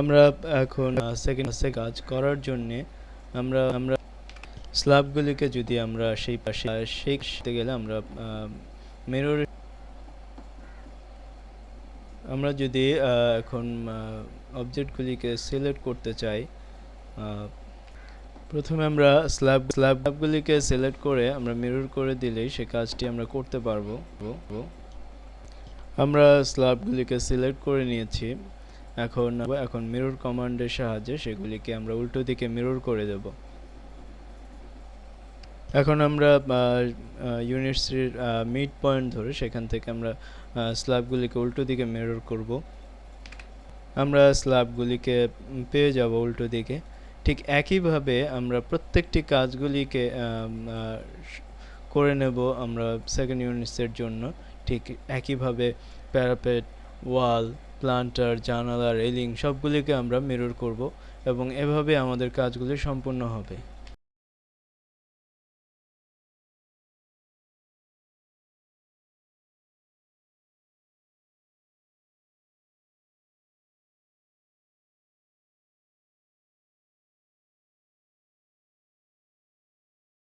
আমরা এখন সেকেন্ড কাজ করার জন্য আমরা আমরা স্ল্যাবগুলিকে যদি আমরা সেই পাশে করতে গেলে আমরা মিরর আমরা যদি এখন অবজেক্টগুলিকে সিলেক্ট করতে চাই প্রথমে আমরা স্ল্যাব স্ল্যাবগুলিকে সিলেক্ট করে আমরা মিরর করে দিলেই সে কাজটি আমরা করতে পারব। আমরা স্ল্যাবগুলিকে সিলেক্ট করে নিয়েছি। এখন এখন মিরর কমান্ডের সাহায্যে সেগুলিকে আমরা উল্টো দিকে মিরর করে দেব। এখন আমরা ইউনিটসের মিড পয়েন্ট ধরে সেখান থেকে আমরা স্ল্যাবগুলিকে উল্টো দিকে মিরর করব। আমরা স্ল্যাবগুলিকে পেয়ে যাব উল্টো দিকে। ঠিক একইভাবে আমরা প্রত্যেকটি কাজগুলিকে করে নেব আমরা সেকেন্ড ইউনিটসের জন্য। ঠিক একইভাবে প্যারাপেট ওয়াল প্লান্টার জানালা রেলিং সবগুলিকে আমরা মিরর করব এবং এভাবে আমাদের কাজগুলি সম্পূর্ণ হবে।